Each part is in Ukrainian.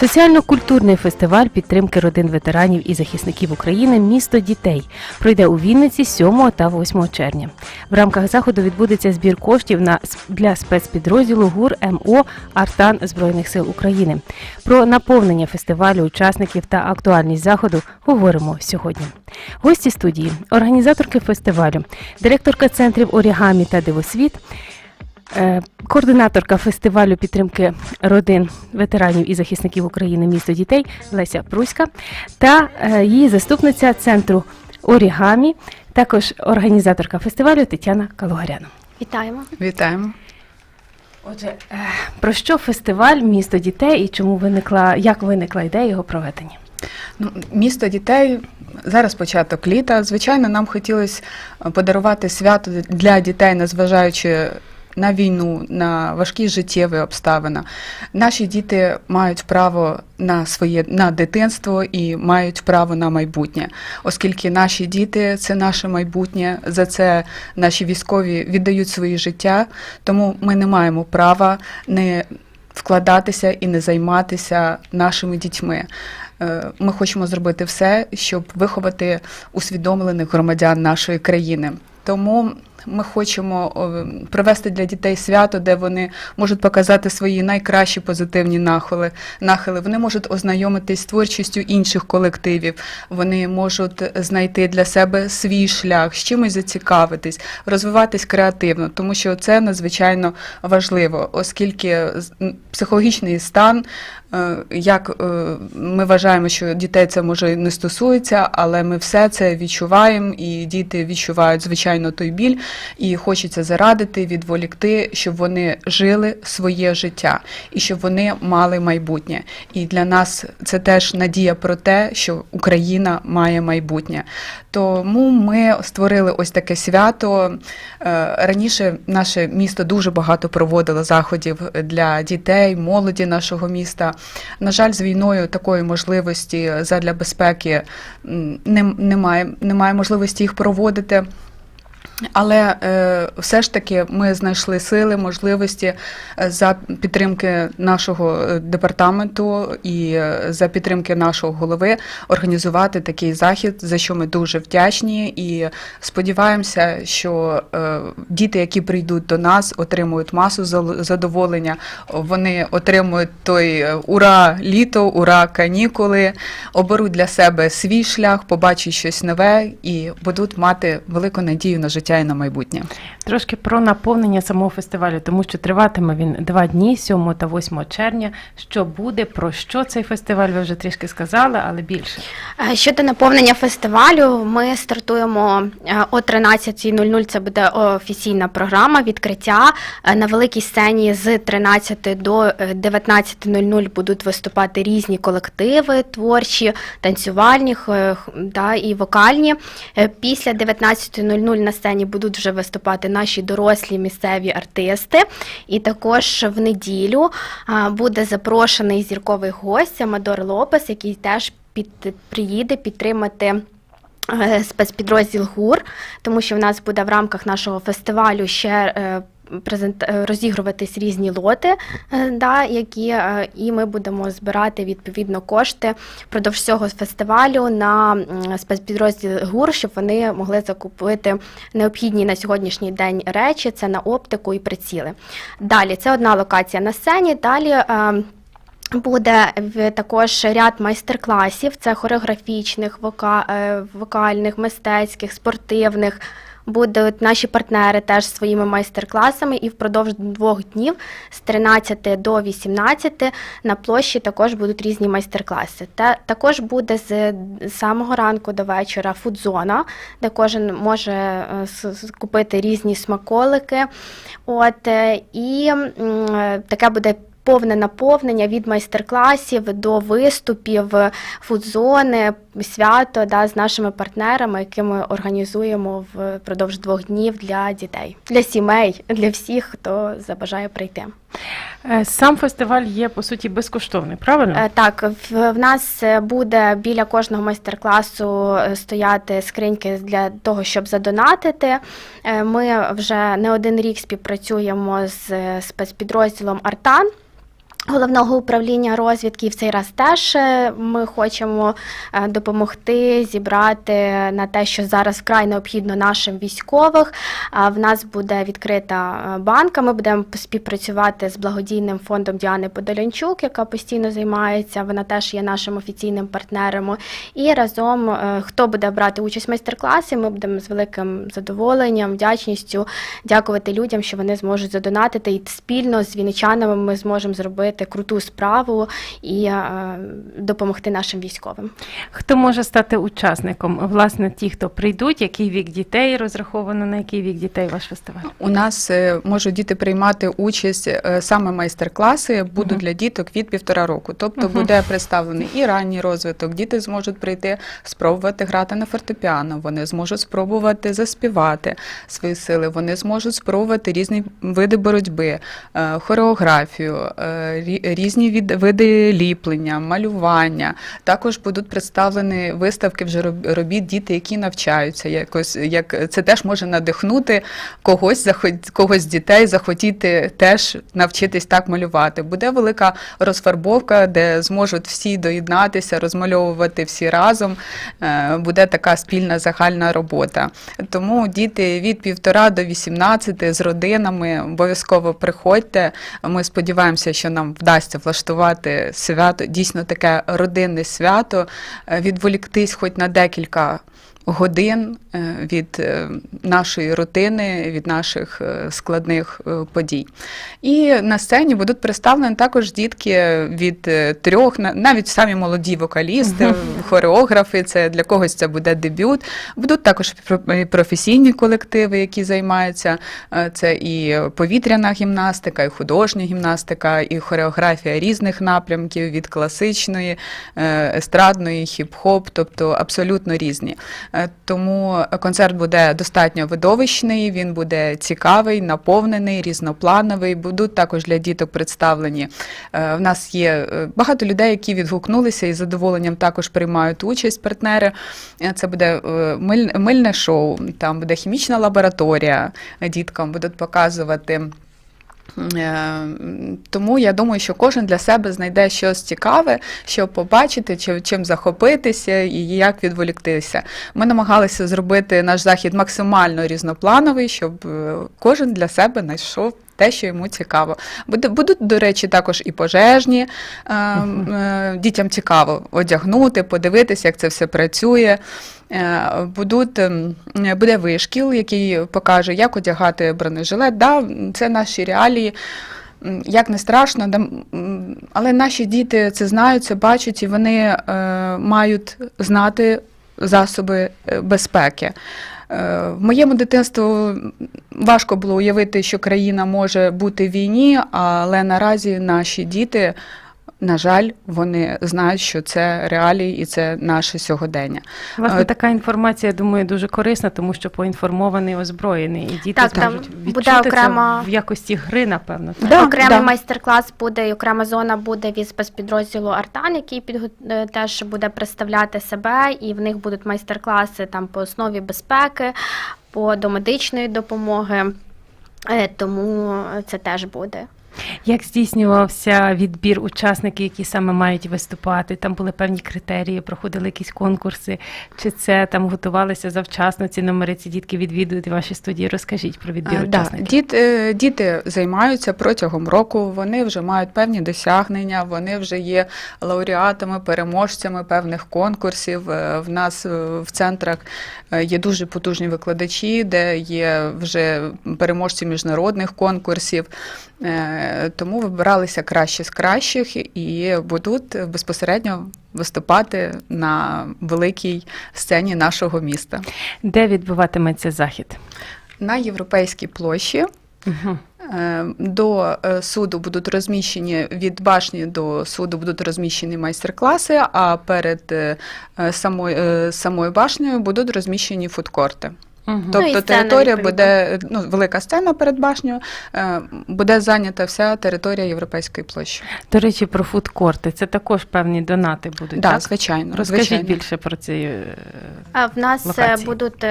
Соціально-культурний фестиваль підтримки родин ветеранів і захисників України Місто дітей пройде у Вінниці 7 та 8 червня. В рамках заходу відбудеться збір коштів на для спецпідрозділу ГУР МО Артан Збройних сил України. Про наповнення фестивалю, учасників та актуальність заходу говоримо сьогодні. Гості студії, організаторки фестивалю, директорка центрів Орігамі та Дивосвіт. Е, Координаторка фестивалю підтримки родин ветеранів і захисників України місто дітей Леся Пруська та е, її заступниця центру Орігамі, також організаторка фестивалю Тетяна Калугаряна. Вітаємо. Вітаємо. Отже, е, про що фестиваль місто дітей і чому виникла, як виникла ідея його проведення? Ну, місто дітей зараз початок літа. Звичайно, нам хотілося подарувати свято для дітей, незважаючи на війну, на важкі життєві обставини. Наші діти мають право на своє на дитинство і мають право на майбутнє, оскільки наші діти це наше майбутнє. За це наші військові віддають свої життя, тому ми не маємо права не вкладатися і не займатися нашими дітьми. Е, Ми хочемо зробити все, щоб виховати усвідомлених громадян нашої країни. Тому ми хочемо провести для дітей свято, де вони можуть показати свої найкращі позитивні нахили. нахили. Вони можуть ознайомитись з творчістю інших колективів. Вони можуть знайти для себе свій шлях, з чимось зацікавитись, розвиватись креативно, тому що це надзвичайно важливо, оскільки психологічний стан. е, Як е, ми вважаємо, що дітей це може не стосується, але ми все це відчуваємо, і діти відчувають звичайно той біль, і хочеться зарадити, відволікти, щоб вони жили своє життя і щоб вони мали майбутнє. І для нас це теж надія про те, що Україна має майбутнє. Тому ми створили ось таке свято. Е, Раніше наше місто дуже багато проводило заходів для дітей, молоді нашого міста. На жаль, з війною такої можливості задля безпеки немає, немає можливості їх проводити. Але е, все ж таки ми знайшли сили, можливості е, за підтримки нашого е, департаменту і е, за підтримки нашого голови організувати такий захід, за що ми дуже вдячні. І сподіваємося, що е, діти, які прийдуть до нас, отримують масу задоволення. Вони отримують той ура літо, ура канікули, оберуть для себе свій шлях, побачать щось нове і будуть мати велику надію на життя і на майбутнє. Трошки про наповнення самого фестивалю, тому що триватиме він два дні, 7 та 8 червня. Що буде, про що цей фестиваль, ви вже трішки сказали, але більше. Е, Щодо наповнення фестивалю, ми стартуємо е, о 13.00. Це буде офіційна програма відкриття. Е, На великій сцені з 13 до е, 19.00 будуть виступати різні колективи творчі, танцювальні да, і вокальні. Після 19.00 на сцені будуть вже виступати наші дорослі місцеві артисти. І також в неділю буде запрошений зірковий гость Амадор Лопес, який теж під, приїде підтримати. е, Спецпідрозділ ГУР, тому що в нас буде в рамках нашого фестивалю ще е, презент... е, розігруватись різні лоти, е, да, які, е, і ми будемо збирати відповідно кошти впродовж всього фестивалю на спецпідрозділ ГУР, щоб вони могли закупити необхідні на сьогоднішній день речі, це на оптику і приціли. Далі це одна локація на сцені. Далі. Буде також ряд майстер-класів: це хореографічних, вока, вокальних, мистецьких, спортивних. Будуть наші партнери теж своїми майстер-класами, і впродовж двох днів з 13 до 18 на площі також будуть різні майстер-класи. Та також буде з самого ранку до вечора фудзона, де кожен може е, купити різні смаколики. От е, і е, таке буде повне наповнення від майстер-класів до виступів, фудзони, свято да, з нашими партнерами, які ми організуємо впродовж двох днів для дітей, для сімей, для всіх, хто забажає прийти. Е, Сам фестиваль є по суті безкоштовний, правильно? Е, Так, в, нас е, буде біля кожного майстер-класу е, стояти скриньки для того, щоб задонатити. Е, Ми вже не один рік співпрацюємо з е, спецпідрозділом Артан. Головного управління розвідки в цей раз теж е, ми хочемо е, допомогти зібрати на те, що зараз вкрай необхідно нашим військових. В нас буде відкрита е, банка. Ми будемо співпрацювати з благодійним фондом Діани Подолянчук, яка постійно займається. Вона теж є нашим офіційним партнером. І разом, хто буде брати участь в майстер-класі, ми будемо з великим задоволенням, вдячністю дякувати людям, що вони зможуть задонатити. І спільно з вінничанами ми зможемо зробити круту справу і е, допомогти нашим військовим. Хто може стати учасником? Власне, ті, хто прийдуть, який вік дітей розраховано на який вік дітей ваш фестиваль? У нас е, можуть діти приймати участь е, саме майстер-класи будуть Мгм. для діток від півтора року. Тобто Мгм. буде представлений і ранній розвиток. Діти зможуть прийти спробувати грати на фортепіано. Вони зможуть спробувати заспівати свої сили. Вони зможуть спробувати різні види боротьби, хореографію, різні від- види ліплення, малювання. Також будуть представлені виставки вже робіт діти, які навчаються. Якось як це теж може надихнути когось захот- когось дітей захотіти теж навчитись так малювати. Буде велика розфарбовка, де зможуть всі доєднатися, розмальовувати всі разом. Е, Буде така спільна загальна робота. Тому діти від півтора до 18 з родинами обов'язково приходьте. Ми сподіваємося, що нам вдасться влаштувати свято, дійсно таке родинне свято, е, відволіктись хоч на декілька годин е, від е, нашої рутини, від наших е, складних подій. І на сцені будуть представлені також дітки від трьох, на- навіть самі молоді вокалісти, хореографи. Це для когось це буде дебют. Будуть також про- професійні колективи, які займаються. Це і повітряна гімнастика, і художня гімнастика, і хореографія різних напрямків від класичної, естрадної, хіп-хоп, тобто абсолютно різні. Е, Тому концерт буде достатньо видовищний, він буде цікавий, наповнений, різноплановий. Будуть також для діток представлені. Е, В нас є е, багато людей, які відгукнулися і з задоволенням також приймають участь партнери. Це буде миль- мильне шоу, там буде хімічна лабораторія. Діткам будуть показувати. Е, Тому я думаю, що кожен для себе знайде щось цікаве, що побачити, чи- чим захопитися і як відволіктися. Ми намагалися зробити наш захід максимально різноплановий, щоб е, кожен для себе знайшов. Те, що йому цікаво. Будуть, до речі, також і пожежні. Е, е, дітям цікаво одягнути, подивитися, як це все працює. Е, будуть, ем, буде вишкіл, який покаже, як одягати бронежилет. Да, це наші реалії. Як не страшно, але наші діти це знають, це бачать, і вони е, мають знати засоби безпеки. Е, В моєму дитинству важко було уявити, що країна може бути в війні, але наразі наші діти, на жаль, вони знають, що це реалії і це наше сьогодення. Власне, Е, така інформація, я думаю, дуже корисна, тому що поінформований озброєний, і діти Так, там зможуть буде окрема- це в якості гри, напевно. так? Да, Окремий да. майстер-клас буде і окрема зона буде від спецпідрозділу Артан, який підго- е, теж буде представляти себе, і в них будуть майстер-класи там по основі безпеки, по домедичної допомоги. Е, Тому це теж буде. Як здійснювався відбір учасників, які саме мають виступати? Там були певні критерії, проходили якісь конкурси, чи це там готувалися завчасно? Ці номери ці дітки відвідують ваші студії? Розкажіть про відбір Да, учасників. діт, е, діти займаються протягом року, вони вже мають певні досягнення, вони вже є лауреатами, переможцями певних конкурсів. Е, В нас е, в центрах є дуже потужні викладачі, де є вже переможці міжнародних конкурсів. Тому вибиралися кращі з кращих і будуть безпосередньо виступати на великій сцені нашого міста. Де відбуватиметься захід? На європейській площі Угу. До е, суду будуть розміщені від башні до суду будуть розміщені майстер-класи, а перед е, самою, самою башнею будуть розміщені фудкорти. Ну, Тобто сцена, територія буде ну, велика сцена перед башнею, е, буде зайнята вся територія європейської площі. До речі, про фудкорти. Це також певні донати будуть. Да, так? звичайно. Розкажіть звичайно. більше про ці. е, А В нас е, локації. будуть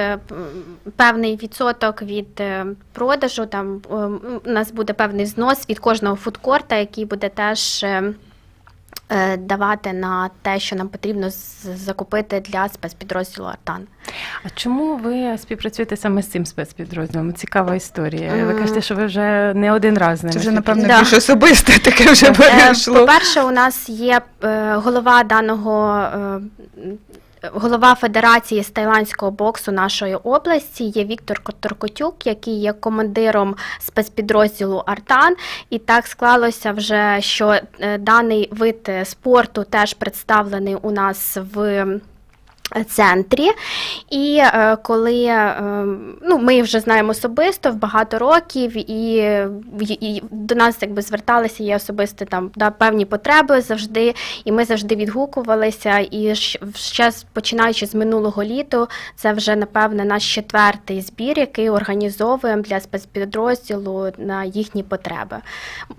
певний відсоток від продажу. Там у нас буде певний знос від кожного фудкорта, який буде теж давати на те, що нам потрібно закупити для спецпідрозділу Артан. А чому ви співпрацюєте саме з цим спецпідрозділом? Цікава історія. Ви кажете, що ви вже не один раз не Це вже, напевно, Да. більш особисте таке вже Е, перейшло. По-перше, у нас є е, голова даного. Голова Федерації з тайландського боксу нашої області є Віктор Торкотюк, який є командиром спецпідрозділу Артан. І так склалося вже, що е, даний вид спорту теж представлений у нас в центрі. І е, коли е, ну, ми вже знаємо особисто в багато років, і, і, до нас якби зверталися є особисто там да, певні потреби завжди, і ми завжди відгукувалися. І ще починаючи з минулого літа, це вже напевне наш четвертий збір, який організовуємо для спецпідрозділу на їхні потреби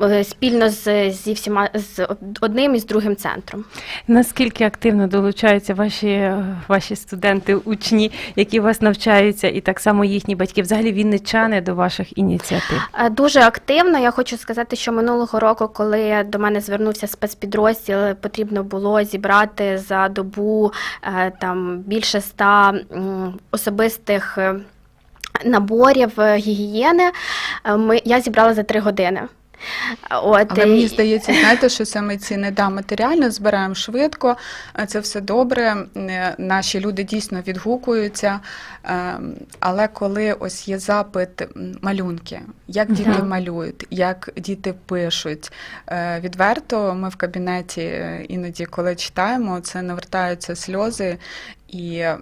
Е, спільно з, зі всіма з одним і з другим центром. Наскільки активно долучаються ваші, ваші студенти, учні, які у вас навчаються, і так само їхні батьки, взагалі вінничани до ваших ініціатив? Е, Дуже активно. Я хочу сказати, що минулого року, коли до мене звернувся спецпідрозділ, потрібно було зібрати за добу е, там більше ста особистих. е, Наборів гігієни ми я зібрала за три години. От Але мені здається, знаєте, що саме ці не да матеріально збираємо швидко, е, це все добре. е, Наші люди дійсно відгукуються. е, Але коли ось є запит малюнки, як діти Мгм. малюють, як діти пишуть. Відверто ми в кабінеті іноді, коли читаємо, це навертаються сльози. І е,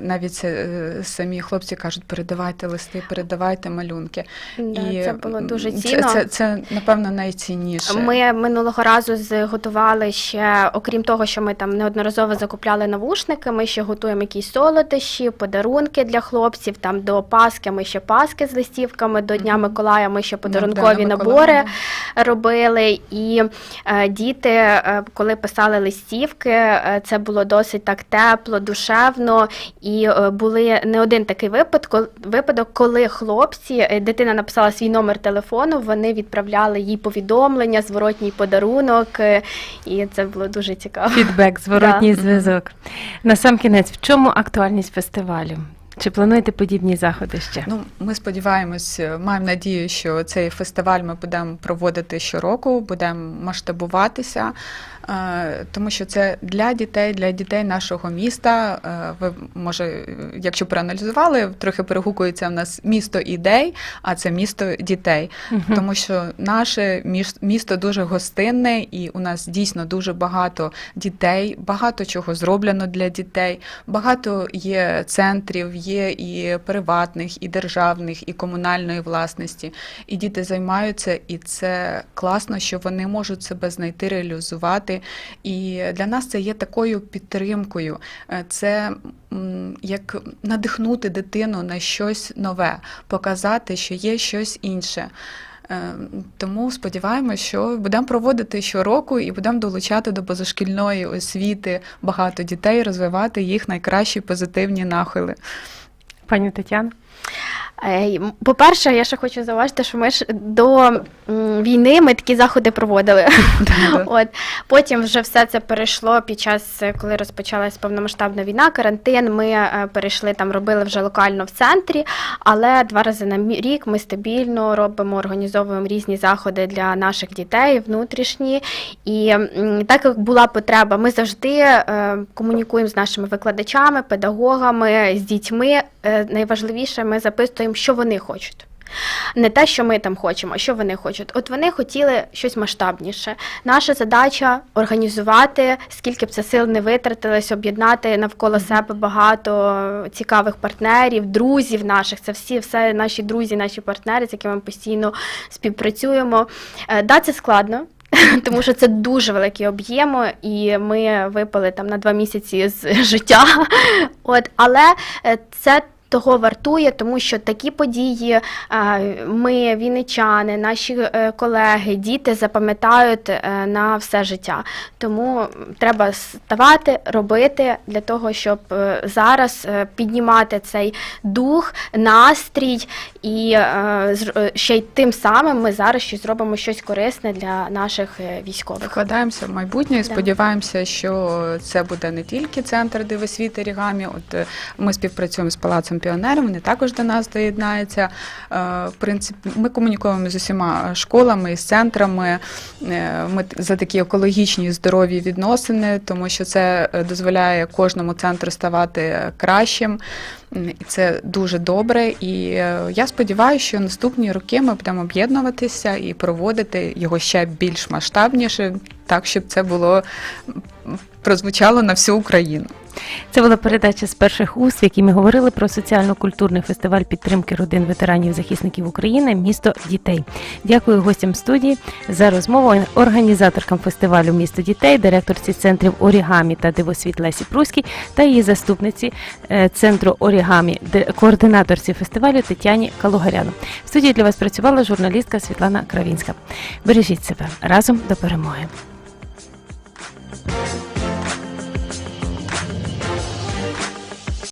навіть е, самі хлопці кажуть, передавайте листи, передавайте малюнки. Да, і це було дуже цінно. Це, це, це напевно найцінніше. Ми минулого разу зготували ще, окрім того, що ми там неодноразово закупляли навушники, ми ще готуємо якісь солодощі, подарунки для хлопців. Там до Паски ми ще паски з листівками, до Дня Миколая ми ще подарункові да, набори Миколая. робили. І е, діти, е, коли писали листівки, е, це було досить так тепло, душевно. І е, були не один такий випадок, випадок, коли хлопці, е, дитина написала свій номер телефону, вони відправляли їй повідомлення, зворотній подарунок, е, і це було дуже цікаво. Фідбек, зворотній Да. зв'язок. На сам кінець, в чому актуальність фестивалю? Чи плануєте подібні заходи ще? Ну, ми сподіваємось, е, маємо надію, що цей фестиваль ми будемо проводити щороку, будемо масштабуватися, е, тому що це для дітей, для дітей нашого міста. Е, Ви може, якщо проаналізували, трохи перегукується в нас місто ідей, а це місто дітей. Мгм. Тому що наше міс- місто дуже гостинне, і у нас дійсно дуже багато дітей, багато чого зроблено для дітей. Багато є центрів, є і приватних, і державних, і комунальної власності. І діти займаються, і це класно, що вони можуть себе знайти, реалізувати. І для нас це є такою підтримкою. Е, Це як надихнути дитину на щось нове, показати, що є щось інше. Е, Тому сподіваємося, що будемо проводити щороку і будемо долучати до позашкільної освіти багато дітей, розвивати їх найкращі позитивні нахили. Пані Тетяна? По-перше, я ще хочу зауважити, що ми ж до війни ми такі заходи проводили. От потім вже все це перейшло під час, е, коли розпочалась повномасштабна війна, карантин. Ми е, перейшли там, робили вже локально в центрі, але два рази на рік ми стабільно робимо, організовуємо різні заходи для наших дітей внутрішні. І так як була потреба, ми завжди е, комунікуємо з нашими викладачами, педагогами, з дітьми. Найважливіше, ми записуємо, що вони хочуть. Не те, що ми там хочемо, а що вони хочуть. От вони хотіли щось масштабніше. Наша задача організувати, скільки б це сил не витратилось, об'єднати навколо себе багато цікавих партнерів, друзів наших. Це всі все наші друзі, наші партнери, з якими ми постійно співпрацюємо. Е, Да, це складно. Тому що це дуже великі об'єми, і ми випали там на два місяці з життя. От, але е, це того вартує, тому що такі події е, ми, вінничани, наші е, колеги, діти запам'ятають е, на все життя. Тому треба ставати, робити для того, щоб зараз піднімати цей дух, настрій, і е, е, ще й тим самим ми зараз щось зробимо щось корисне для наших е, військових. Вкладаємося в майбутнє і Да. сподіваємося, що це буде не тільки центр дивосвіти орігамі. От ми співпрацюємо з палацом піонерів, вони також до нас доєднаються. В принципі, ми комунікуємо з усіма школами, з центрами. Ми за такі екологічні здорові відносини, тому що це дозволяє кожному центру ставати кращим. І це дуже добре. І е, я сподіваюся, що наступні роки ми будемо об'єднуватися і проводити його ще більш масштабніше, так щоб це було прозвучало на всю Україну. Це була передача з перших уст, в якій ми говорили про соціально-культурний фестиваль підтримки родин ветеранів захисників України Місто дітей. Дякую гостям студії за розмову. Організаторкам фестивалю Місто дітей, директорці центрів Орігамі та Дивосвіт Лесі Пруській та її заступниці е, центру Орігамі, координаторці фестивалю Тетяні Калугаряну. В студії для вас працювала журналістка Світлана Кравінська. Бережіть себе разом до перемоги. Thank you.